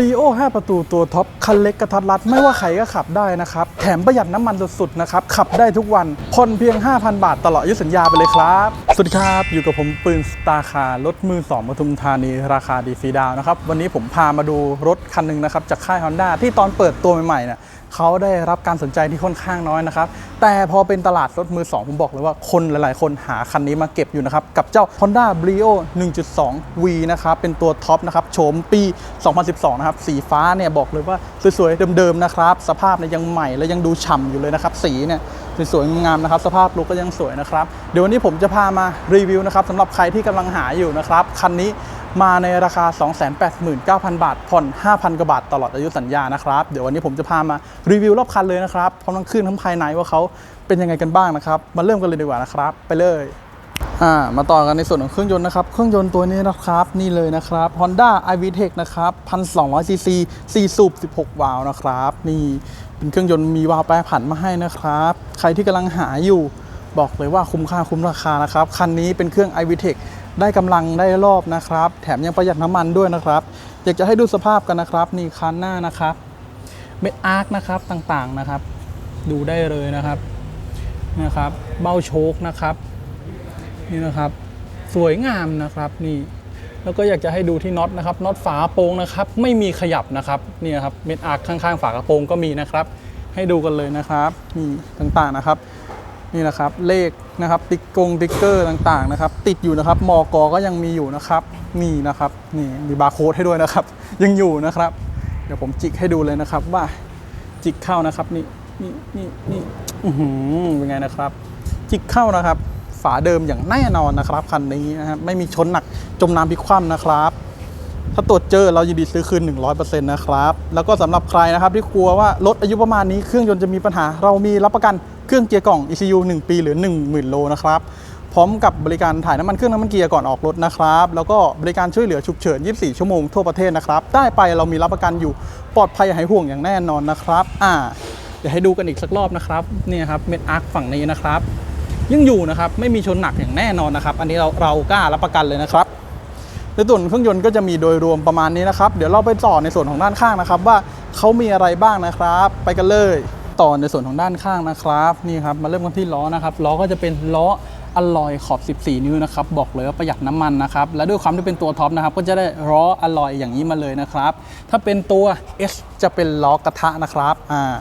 ลีโอ5ประตูตัวท็อป คันเล็กกระทัดรัด ไม่ว่าใครก็ขับได้นะครับ แถมประหยัดน้ำมันสุดๆนะครับ ขับได้ทุกวันผ่อนเพียง 5,000 บาทตลอดอายุสัญญาไปเลยครับ สวัสดีครับ อยู่กับผมปืนสตาร์คาร์รถมือ 2ปทุมธานี ราคาดีฟรีดาวน์นะครับ วันนี้ผมพามาดูรถคันหนึ่งนะครับ จากค่าย Honda ที่ตอนเปิดตัวใหม่ๆเนี่ย เขาได้รับการสนใจที่ค่อนข้างน้อยนะครับ แต่พอเป็นตลาดรถมือ 2 ผมบอกเลยว่าคนหลาย ๆ คนหาคันนี้มาเก็บอยู่นะครับ กับเจ้า Honda Brio 1.2 V นะครับ เป็นตัวท็อปนะครับโฉมปี 2012 นะครับ สีฟ้าเนี่ยบอกเลยว่าสวย ๆ เดิม ๆ นะครับ สภาพเนี่ยยังใหม่และยังดูฉ่ำอยู่เลยนะครับ สีเนี่ยสวยๆงามๆนะครับ สภาพลุกก็ยังสวยนะครับ เดี๋ยววันนี้ผมจะพามารีวิวนะครับสำหรับใครที่กำลังหาอยู่นะครับคันนี้ มาในราคา 289,000 บาท ผ่อน 5,000 กว่าบาทตลอดอายุสัญญานะครับ เดี๋ยววันนี้ผมจะพามารีวิวรอบคันเลยนะครับพร้อมทั้งขึ้นทั้งภายในว่าเขาเป็นยังไงกันบ้างนะครับ มาเริ่มกันเลยดีกว่านะครับ ไปเลยมาต่อกันในส่วนของเครื่องยนต์นะครับ เครื่องยนต์ตัวนี้นะครับ นี่เลยนะครับ Honda iVTEC นะครับ1,200 cc 4 สูบ 16 วาล์วนะครับ นี่เป็นเครื่องยนต์มีวาล์วแปรผันมาให้นะครับ ใครที่กำลังหาอยู่ บอกเลยว่าคุ้มค่าคุ้มราคานะครับ คันนี้เป็นเครื่อง iVTEC ได้กำลังได้รอบนะครับ แถมยังประหยัดน้ำมันด้วยนะครับ อยากจะให้ดูสภาพกันนะครับ นี่คันหน้านะครับเม็ดอาร์คนะครับต่างๆนะครับ ดูได้เลยนะครับนะครับ เบ้าโชคนะครับนี่นะครับ สวยงามนะครับนี่แล้วก็อยากจะให้ดูที่น็อตนะครับน็อตฝาโปรงนะครับ ไม่มีขยับนะครับนี่นะครับเม็ดอาร์คข้างๆ ฝากระโปรงก็มีนะครับ ให้ดูกันเลยนะครับนี่ต่างๆนะครับ นี่นะครับเลขนะครับติ๊กกงติ๊กเกอร์ต่างๆนะครับติดอยู่นะครับมอกก็ยังมีอยู่นะครับนี่นะครับนี่มีบาร์โค้ดให้ด้วยนะครับ ยังอยู่นะครับ เดี๋ยวผมจิกให้ดูเลยนะครับว่าจิกเข้านะครับนี่นี่นี่นี่อือหือเป็นไงนะครับ จิกเข้านะครับ ฝาเดิมอย่างแน่นอนนะครับคันนี้นะครับไม่มีชนหนักจมน้ำพลิกคว่ำนะครับ ถ้าตรวจเจอเรายินดีซื้อคืน 100%นะครับ แล้วก็สำหรับใครนะครับที่กลัวว่ารถอายุประมาณนี้เครื่องยนต์จะมีปัญหา เรามีรับประกันเครื่องเกียร์กล่อง ECU 1 ปีหรือ 10,000 โลนะครับ พร้อมกับบริการถ่ายน้ำมันเครื่องน้ำมันเกียร์ก่อนออกรถนะครับ แล้วก็บริการช่วยเหลือฉุกเฉิน 24 ชั่วโมงทั่วประเทศนะครับ ได้ไปเรามีรับประกันอยู่ปลอดภัยหายห่วงอย่างแน่นอนนะครับอ่าเดี๋ยวให้ดูกันอีกสักรอบนะครับนี่ครับเม็ดอาร์คฝั่งนี้นะครับยังอยู่นะครับไม่มีชนหนักอย่างแน่นอนนะครับ อันนี้เราเรากล้ารับประกันเลยนะครับ ในส่วนเครื่องยนต์ก็จะมีโดยรวมประมาณนี้นะครับ เดี๋ยวเราไปต่อในส่วนของด้านข้างนะครับ ว่าเขามีอะไรบ้างนะครับ ไปกันเลย ต่อในส่วนของด้านข้างนะครับนี่ครับมาเริ่มกันที่ล้อนะครับล้อก็จะเป็นล้ออลลอยขอบ 14 นิ้วนะครับ บอกเลยว่าประหยัดน้ำมันนะครับ และด้วยความที่เป็นตัวท็อปนะครับ ก็จะได้ล้ออลลอยอย่างนี้มาเลยนะครับ ถ้าเป็นตัว S จะเป็นล้อกระทะนะครับ อ่า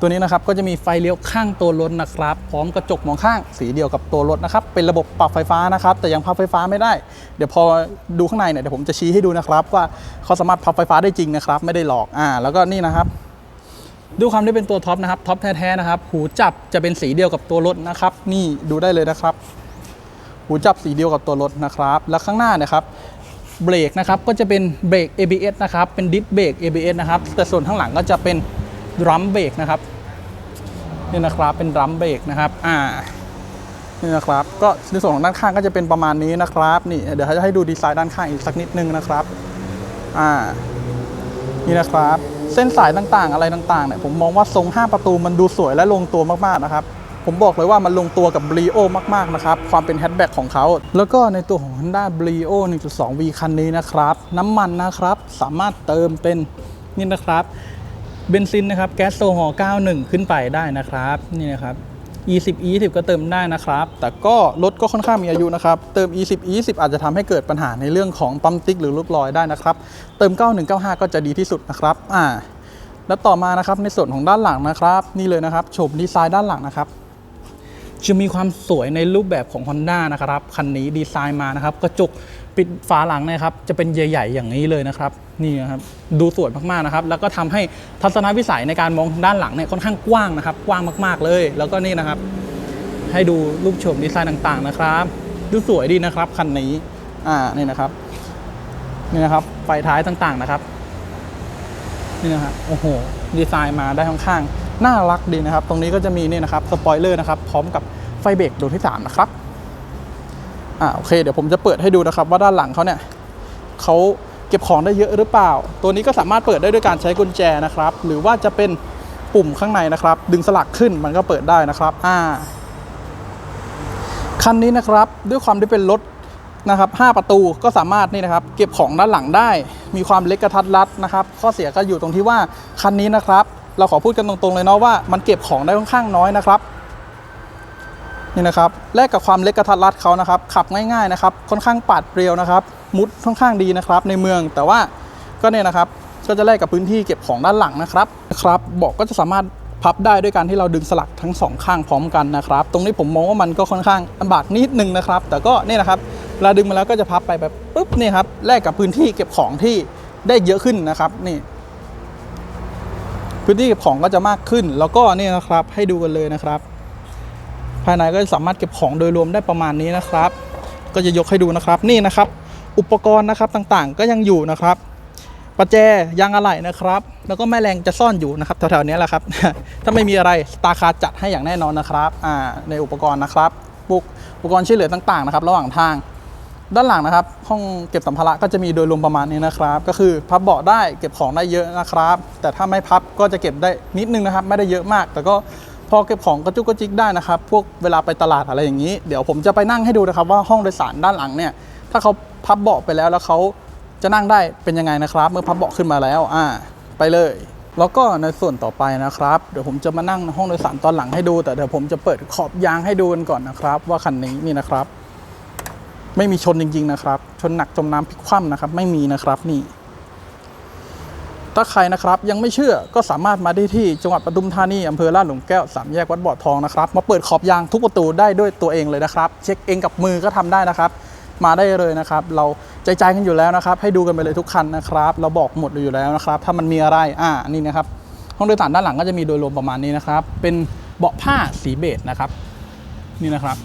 ตัวนี้นะครับก็จะมีไฟเลี้ยวข้างตัวรถนะครับ พร้อมกระจกมองข้างสีเดียวกับตัวรถนะครับ เป็นระบบปรับไฟฟ้านะครับ แต่ยังพับไฟฟ้าไม่ได้ เดี๋ยวพอดูข้างในเนี่ยเดี๋ยวผมจะชี้ให้ดูนะครับ ว่าเขาสามารถพับไฟฟ้าได้จริงนะครับ ไม่ได้หลอกอ่าแล้วก็นี่นะครับด้วยความที่เป็นตัวท็อปนะครับท็อปแท้ๆนะครับหูจับจะเป็นสีเดียวกับตัวรถนะครับ นี่ดูได้เลยนะครับ หูจับสีเดียวกับตัวรถนะครับ แล้วข้างหน้านะครับเบรกนะครับก็จะเป็นเบรก ABS นะครับเป็นดิสเบรก ABS นะครับแต่ส่วนข้างหลังก็จะเป็น ดรัมเบรกนะครับนี่นะครับเป็นดรัมเบรกนะครับอ่านี่นะครับก็ในส่วนของด้านข้างก็จะเป็นประมาณนี้นะครับนี่เดี๋ยวจะให้ดูดีไซน์ด้านข้างอีกสักนิดนึงนะครับอ่านี่นะครับ เส้นสายต่างๆ อะไรต่างๆเนี่ยผมมองว่าทรง 5 ประตูมันดูสวยและลงตัวมากๆนะครับผมบอกเลยว่ามันลงตัวกับ Brio มากๆนะครับ ความเป็นแฮชแบ็กของเขา แล้วก็ในตัวของ Honda Brio 1.2V คันนี้นะครับ น้ำมันนะครับ สามารถเติมเป็นนี่นะครับ เบนซินนะครับแก๊สโซฮอล์91 ขึ้นไปได้นะครับนี่นะครับ E10 E20 ก็เติมได้นะครับ แต่ก็รถก็ค่อนข้างมีอายุนะครับ เติม E10 E20 อาจจะทำให้เกิดปัญหาในเรื่องของปั๊มติ๊กหรือลูกลอยได้นะครับ เติม 9195 ก็จะดีที่สุดนะครับอ่าแล้วต่อมานะครับในส่วนของด้านหลังนะครับ นี่เลยนะครับโฉมดีไซน์ด้านหลังนะครับ จะมีความสวยในรูปแบบของ Honda นะครับคันนี้ดีไซน์มานะครับ กระจก ปิดฝาหลังนะครับจะเป็นใหญ่ ๆ อย่างนี้เลยนะครับนี่นะครับดูสวยมากๆนะครับ แล้วก็ทำให้ทัศนวิสัยในการมองด้านหลังเนี่ยค่อนข้างกว้างนะครับ กว้างมากๆเลย แล้วก็นี่นะครับ ให้ดูรูปโฉมดีไซน์ต่างๆนะครับ ดูสวยดีนะครับคันนี้อ่านี่นะครับนี่นะครับไฟท้ายต่างๆนะครับ นี่นะครับโอ้โหดีไซน์มาได้ค่อนข้างน่ารักดีนะครับ ตรงนี้ก็จะมีนี่นะครับสปอยเลอร์นะครับ พร้อมกับไฟเบรกดวงที่3นะครับ อ่าโอเคเดี๋ยวผมจะเปิดให้ดูนะครับว่าด้านหลังเขาเนี่ยเขาเก็บของได้เยอะหรือเปล่า ตัวนี้ก็สามารถเปิดได้ด้วยการใช้กุญแจนะครับ หรือว่าจะเป็นปุ่มข้างในนะครับ ดึงสลักขึ้นมันก็เปิดได้นะครับ อ่า คันนี้นะครับด้วยความที่เป็นรถนะครับ5ประตูก็สามารถนี่นะครับ เก็บของด้านหลังได้ มีความเล็กกระทัดรัดนะครับ ข้อเสียก็อยู่ตรงที่ว่าคันนี้นะครับ เราขอพูดกันตรงๆเลยเนาะว่ามันเก็บของได้ค่อนข้างน้อยนะครับ นี่นะครับแลกกับความเล็กกระทัดรัดเขานะครับขับง่ายๆนะครับค่อนข้างปาดเปรียวนะครับ มุดค่อนข้างดีนะครับ ในเมืองแต่ว่าก็เนี่ยนะครับก็จะแลกกับพื้นที่เก็บของด้านหลังนะครับนะครับเบอกก็จะสามารถพับได้ด้วยการที่เราดึงสลักทั้งสองข้างพร้อมกันนะครับ ตรงนี้ผมมองว่ามันก็ค่อนข้างลำบากนิดนึงนะครับ แต่ก็เนี่ยนะครับเวลาดึงมาแล้วก็จะพับไปแบบปุ๊บนี่ครับแลกกับพื้นที่เก็บของที่ได้เยอะขึ้นนะครับนี่ พื้นที่เก็บของก็จะมากขึ้น แล้วก็นี่นะครับให้ดูกันเลยนะครับายในก็จะสามารถเก็บของโดยรวมได้ประมาณนี้นะครับ ก็จะยกให้ดูนะครับนี่นะครับ อุปกรณ์นะครับต่างๆ ก็ยังอยู่นะครับประแจยางอะไหล่นะครับ แล้วก็แม่แรงจะซ่อนอยู่นะครับแถวๆนี้แหละครับ ถ้าไม่มีอะไรตาคาจัดให้อย่างแน่นอนนะครับอ่าในอุปกรณ์นะครับปุกอุปกรณ์ช่วยเหลือต่างๆนะครับ ระหว่างทาง ด้านหลังนะครับ ห้องเก็บสัมภาระก็จะมีโดยรวมประมาณนี้นะครับ ก็คือพับเบาะได้เก็บของได้เยอะนะครับ แต่ถ้าไม่พับก็จะเก็บได้นิดนึงนะครับ ไม่ได้เยอะมาก แต่ก็ พอเก็บของกระจุกกระจิกได้นะครับ พวกเวลาไปตลาดอะไรอย่างนี้ เดี๋ยวผมจะไปนั่งให้ดูนะครับว่าห้องโดยสารด้านหลังเนี่ย ถ้าเขาพับเบาะไปแล้วแล้วเขาจะนั่งได้เป็นยังไงนะครับ เมื่อพับเบาะขึ้นมาแล้ว อ่า ไปเลย แล้วก็ในส่วนต่อไปนะครับ เดี๋ยวผมจะมานั่งในห้องโดยสารตอนหลังให้ดู แต่เดี๋ยวผมจะเปิดขอบยางให้ดูกันก่อนนะครับ ว่าคันนี้นี่นะครับ ไม่มีชนจริง ๆ นะครับ ชนหนักจมน้ำพลิกคว่ำนะครับ ไม่มีนะครับนี่ ถ้าใครนะครับยังไม่เชื่อก็สามารถมาได้ที่จังหวัดปทุมธานีอำเภอลาดหลุมแก้วสามแยกวัดบ่อทองนะครับมาเปิดขอบยางทุกประตูได้ด้วยตัวเองเลยนะครับ เช็คเองกับมือก็ทำได้นะครับ มาได้เลยนะครับ เราใจใจกันอยู่แล้วนะครับ ให้ดูกันไปเลยทุกคันนะครับ เราบอกหมดอยู่แล้วนะครับ ถ้ามันมีอะไรอ่านี่นะครับห้องโดยสารด้านหลังก็จะมีโดยรวมประมาณนี้นะครับ เป็นเบาะผ้าสีเบจนะครับ นี่นะครับ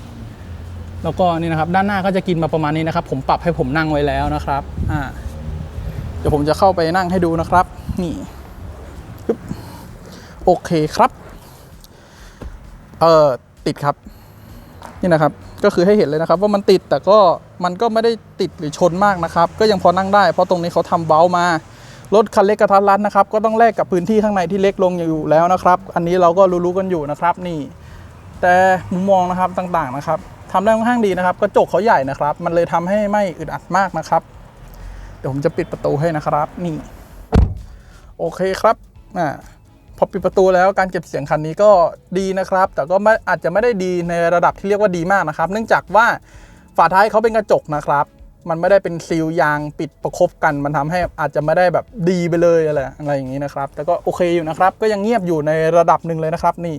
แล้วก็นี่นะครับ ด้านหน้าก็จะกินมาประมาณนี้นะครับ ผมปรับให้ผมนั่งไว้แล้วนะครับอ่าเดี๋ยวผมจะเข้าไปนั่งให้ดูนะครับ นี่ปึ๊บโอเคครับ เอ่อ ติดครับ นี่นะครับ ก็คือให้เห็นเลยนะครับ ว่ามันติดแต่ก็มันก็ไม่ได้ติดหรือชนมากนะครับ ก็ยังพอนั่งได้ เพราะตรงนี้เขาทำเบ้ามารถคันเล็กกระทัดรัดนะครับ ก็ต้องแลกกับพื้นที่ข้างในที่เล็กลงอยู่แล้วนะครับ อันนี้เราก็รู้ๆกันอยู่นะครับนี่ แต่มุมมองนะครับต่างๆนะครับทำได้ค่อนข้างดีนะครับ กระจกเขาใหญ่นะครับ มันเลยทำให้ไม่อึดอัดมากนะครับ เดี๋ยวผมจะปิดประตูให้นะครับ นี่ โอเคครับอ่าพอปิดประตูแล้วการเก็บเสียงคันนี้ก็ดีนะครับ แต่ก็ไม่อาจจะไม่ได้ดีในระดับที่เรียกว่าดีมากนะครับ เนื่องจากว่าฝาท้ายเขาเป็นกระจกนะครับ มันไม่ได้เป็นซีลยางปิดประคบกัน มันทำให้อาจจะไม่ได้แบบดีไปเลยอะไรอะไรอย่างนี้นะครับ แต่ก็โอเคอยู่นะครับ ก็ยังเงียบอยู่ในระดับหนึ่งเลยนะครับนี่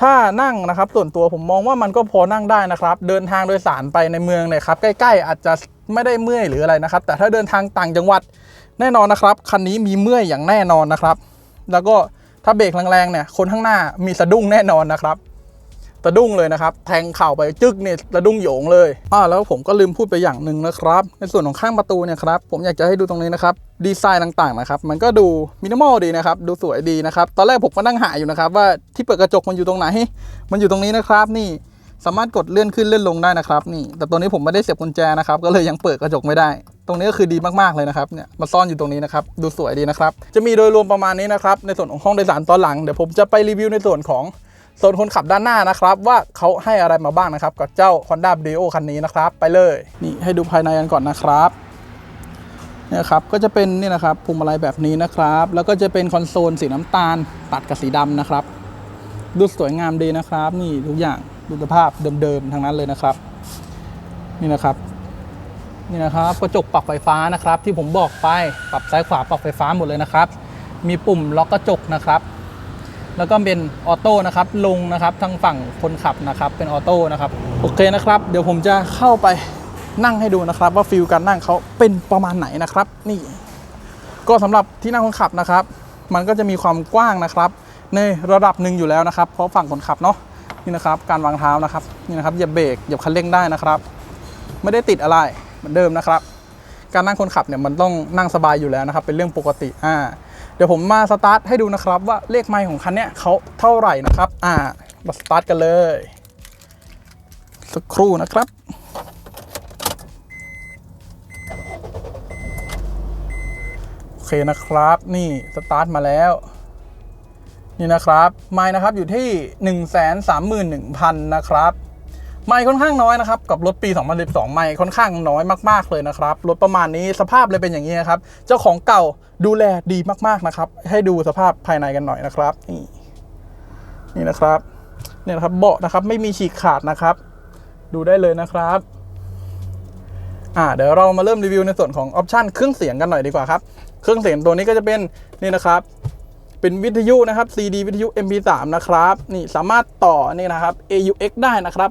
ถ้านั่งนะครับส่วนตัวผมมองว่ามันก็พอนั่งได้นะครับ เดินทางโดยสารไปในเมืองเนี่ยครับใกล้ ๆ อาจจะไม่ได้เมื่อยหรืออะไรนะครับ แต่ถ้าเดินทางต่างจังหวัด แน่นอนนะครับ คันนี้มีเมื่อยอย่างแน่นอนนะครับ แล้วก็ถ้าเบรกแรงๆเนี่ยคนข้างหน้ามีสะดุ้งแน่นอนนะครับสะดุ้งเลยนะครับ แทงเข่าไปจึ๊กเนี่ยสะดุ้งโยงเลยอ่าแล้วผมก็ลืมพูดไปอย่างหนึ่งนะครับ ในส่วนของข้างประตูเนี่ยครับผมอยากจะให้ดูตรงนี้นะครับดีไซน์ต่างๆนะครับมันก็ดูมินิมอลดีนะครับดูสวยดีนะครับตอนแรกผมก็นั่งหาอยู่นะครับว่าที่เปิดกระจกมันอยู่ตรงไหน มันอยู่ตรงนี้นะครับนี่สามารถกดเลื่อนขึ้นเลื่อนลงได้นะครับนี่แต่ตัวนี้ผมไม่ได้เสียบกุญแจนะครับก็เลยยังเปิดกระจกไม่ได้ ตรงนี้ก็คือดีมากๆเลยนะครับเนี่ยมาซ่อนอยู่ตรงนี้นะครับดูสวยดีนะครับจะมีโดยรวมประมาณนี้นะครับในส่วนของห้องโดยสารตอนหลังเดี๋ยวผมจะไปรีวิวในส่วนของโซนคนขับด้านหน้านะครับ ว่าเขาให้อะไรมาบ้างนะครับ กับเจ้า Honda b r i o คันนี้นะครับ ไปเลยนี่ให้ดูภายในกันก่อนนะครับเนี่ยครับก็จะเป็นนี่นะครับพวงมาลัยแบบนี้นะครับ แล้วก็จะเป็นคอนโซลสีน้ำตาล ตัดกับสีดำนะครับ ดูสวยงามดีนะครับ นี่ทุกอย่างดูสภาพเดิมๆทั้งนั้นเลยนะครับ นี่นะครับ นี่นะครับกระจกปรับไฟฟ้านะครับ ที่ผมบอกไปปรับซ้ายขวาปรับไฟฟ้าหมดเลยนะครับ มีปุ่มล็อกกระจกนะครับ แล้วก็เป็นออโต้นะครับลงนะครับทางฝั่งคนขับนะครับเป็นออโต้นะครับโอเคนะครับ เดี๋ยวผมจะเข้าไปนั่งให้ดูนะครับ ว่าฟิลการนั่งเขาเป็นประมาณไหนนะครับ นี่ ก็สำหรับที่นั่งคนขับนะครับ มันก็จะมีความกว้างนะครับ ในระดับหนึ่งอยู่แล้วนะครับ เพราะฝั่งคนขับเนาะนี่นะครับ การวางเท้านะครับนี่นะครับเหยียบเบรกเหยียบคันเร่งได้นะครับ ไม่ได้ติดอะไร เหมือนเดิมนะครับ การนั่งคนขับเนี่ยมันต้องนั่งสบายอยู่แล้วนะครับ เป็นเรื่องปกติอ่าเดี๋ยวผมมาสตาร์ทให้ดูนะครับว่าเลขไมล์ของคันเนี้ยเขาเท่าไหร่นะครับอ่ามาสตาร์ทกันเลย สักครู่นะครับโอเคนะครับ นี่สตาร์ทมาแล้วนี่นะครับไมล์นะครับอยู่ที่ 1 3 1 0 0 0 นะครับ ไม่ค่อนข้างน้อยนะครับ กับรถปี 2012 ไม่ค่อนข้างน้อยมากๆเลยนะครับ รถประมาณนี้สภาพเลยเป็นอย่างนี้นครับ เจ้าของเก่าดูแลดีมากๆนะครับ ให้ดูสภาพภายในกันหน่อยนะครับ นี่นี่นะครับเนี่ยนะครับเบาะนะครับไม่มีฉีกขาดนะครับ ดูได้เลยนะครับอ่าเดี๋ยวเรามาเริ่มรีวิวในส่วนของออปชันเครื่องเสียงกันหน่อยดีกว่าครับ เครื่องเสียงตัวนี้ก็จะเป็นนี่นะครับเป็นวิทยุนะครับ CD วิทยุ MP3 นะครับ นี่สามารถต่อนี่นะครับ AUX ได้นะครับ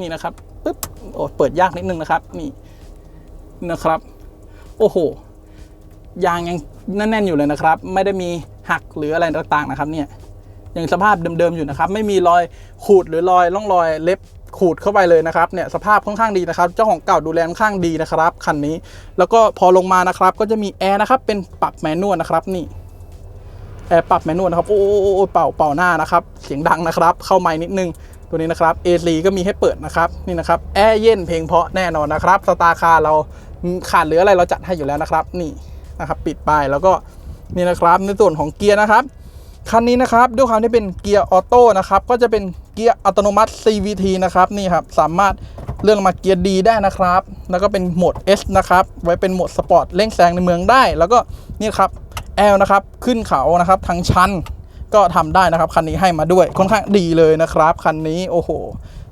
นี่นะครับปึ๊บโอ้เปิดยากนิดนึงนะครับ นี่นะครับ โอ้โหยางยังแน่นๆอยู่เลยนะครับ ไม่ได้มีหักหรืออะไรต่างๆนะครับเนี่ยยังสภาพเดิมๆอยู่นะครับ ไม่มีรอยขูดหรือรอยร่องรอยเล็บขูดเข้าไปเลยนะครับเนี่ยสภาพค่อนข้างดีนะครับ เจ้าของเก่าดูแลค่อนข้างดีนะครับคันนี้ แล้วก็พอลงมานะครับ ก็จะมีแอร์นะครับเป็นปรับแมนนวลนะครับนี่แอร์ปรับแมนนวลนะครับโอ้โอ้โอ้โอ้เป่าเป่าหน้านะครับ เสียงดังนะครับ เข้าไม้นิดนึง ตัวนี้นะครับ AC ก็มีให้เปิดนะครับนี่นะครับแอร์เย็นเพลงเพาะแน่นอนนะครับสตาร์คาเราขาดเหลืออะไรเราจัดให้อยู่แล้วนะครับ นี่นะครับปิดไปแล้วก็นี่นะครับในส่วนของเกียร์นะครับคันนี้นะครับด้วยความที่เป็นเกียร์ออโต้นะครับก็จะเป็นเกียร์อัตโนมัติ CVT นะครับนี่ครับสามารถเลื่อนลงมาเกียร์ดีได้นะครับ แล้วก็เป็นโหมด S นะครับไว้เป็นโหมดสปอร์ตเร่งแซงในเมืองได้ แล้วก็นี่ครับ L นะครับขึ้นเขานะครับทางชัน ก็ทำได้นะครับคันนี้ให้มาด้วยค่อนข้างดีเลยนะครับคันนี้โอ้โห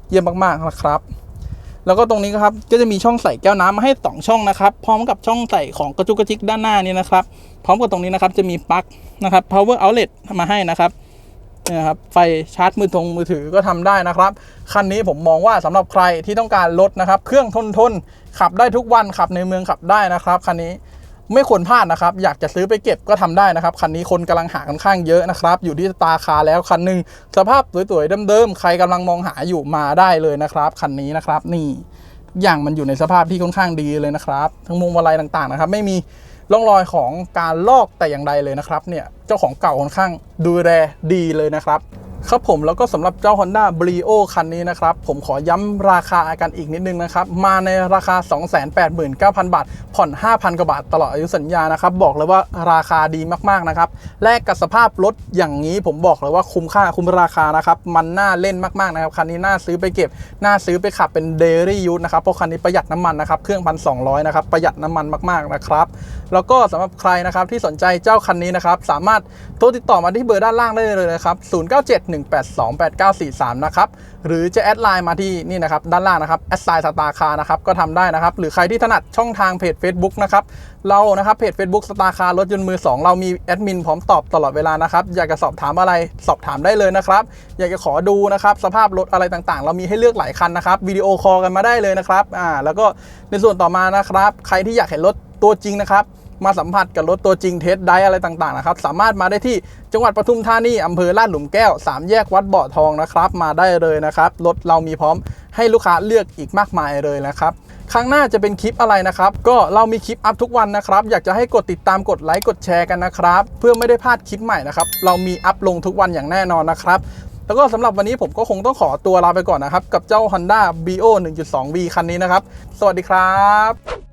เยี่ยมมากๆนะครับ แล้วก็ตรงนี้ครับก็จะมีช่องใส่แก้วน้ำมาให้ 2 ช่องนะครับ พร้อมกับช่องใส่ของกระจุกกระจิกด้านหน้านี่นะครับ พร้อมกับตรงนี้นะครับจะมีปลั๊กนะครับ power outlet มาให้นะครับนี่ยนะครับไฟชาร์จมือถงมือถือก็ทำได้นะครับ คันนี้ผมมองว่าสำหรับใครที่ต้องการรถนะครับ เครื่องทนทนขับได้ทุกวันขับในเมืองขับได้นะครับคันนี้ ไม่ควรพลาดนะครับ อยากจะซื้อไปเก็บก็ทำได้นะครับ คันนี้คนกำลังหาค่อนข้างเยอะนะครับ อยู่ที่ตาคาแล้วคันหนึ่งสภาพสวยๆเดิมๆใครกำลังมองหาอยู่มาได้เลยนะครับ คันนี้นะครับนี่อย่างมันอยู่ในสภาพที่ค่อนข้างดีเลยนะครับ ทั้งมุมอะไรต่างๆนะครับ ไม่มีร่องรอยของการลอกแต่อย่างใดเลยนะครับ เนี่ยเจ้าของเก่าค่อนข้างดูแลดีเลยนะครับ ครับผมแล้วก็สำหรับเจ้า Honda Brio คันนี้นะครับ ผมขอย้ำราคากันอีกนิดนึงนะครับ มาในราคา 289,000 บาท ผ่อน 5,000 กว่าบาท ตลอดอายุสัญญานะครับ บอกเลยว่าราคาดีมากๆนะครับ แลกกับสภาพรถอย่างนี้ผมบอกเลยว่าคุ้มค่าคุ้มราคานะครับ มันน่าเล่นมากๆนะครับ คันนี้น่าซื้อไปเก็บ น่าซื้อไปขับเป็น daily use นะครับ เพราะคันนี้ประหยัดน้ำมันนะครับ เครื่องพันสองนะครับ ประหยัดน้ำมันมากๆนะครับแล้วก็สำหรับใครนะครับที่สนใจเจ้าคันนี้นะครับสามารถโทรติดต่อมาที่เบอร์ด้านล่างได้เลยนะครับ0971828943 นะครับหรือจะแอดไลน์มาที่นี่นะครับด้านล่างนะครับแอดไซน์สตาร์คานะครับก็ทำได้นะครับ หรือใครที่ถนัดช่องทางเพจ Facebook นะครับเรานะครับเพจ Facebook สตาร์คารถยนต์มือ 2 เรามีแอดมินพร้อมตอบตลอดเวลานะครับอยากจะสอบถามอะไรสอบถามได้เลยนะครับอยากจะขอดูนะครับสภาพรถอะไรต่างๆ เรามีให้เลือกหลายคันนะครับวิดีโอคอลกันมาได้เลยนะครับอ่าแล้วก็ในส่วนต่อมานะครับ ใครที่อยากเห็นรถตัวจริงนะครับ มาสัมผัสกับรถตัวจริงเทสได้อะไรต่างๆนะครับสามารถมาได้ที่จังหวัดปทุมธานีอำเภอลาดหลุมแก้ว 3 แยกวัดบ่อทองนะครับมาได้เลยนะครับรถเรามีพร้อมให้ลูกค้าเลือกอีกมากมายเลยนะครับครั้งหน้าจะเป็นคลิปอะไรนะครับ ก็เรามีคลิปอัพทุกวันนะครับ อยากจะให้กดติดตามกดไลค์กดแชร์กันนะครับ เพื่อไม่ได้พลาดคลิปใหม่นะครับ เรามีอัพลงทุกวันอย่างแน่นอนนะครับ แล้วก็สำหรับวันนี้ผมก็คงต้องขอตัวลาไปก่อนนะครับ กับเจ้า Honda BO 1.2V คันนี้นะครับ สวัสดีครับ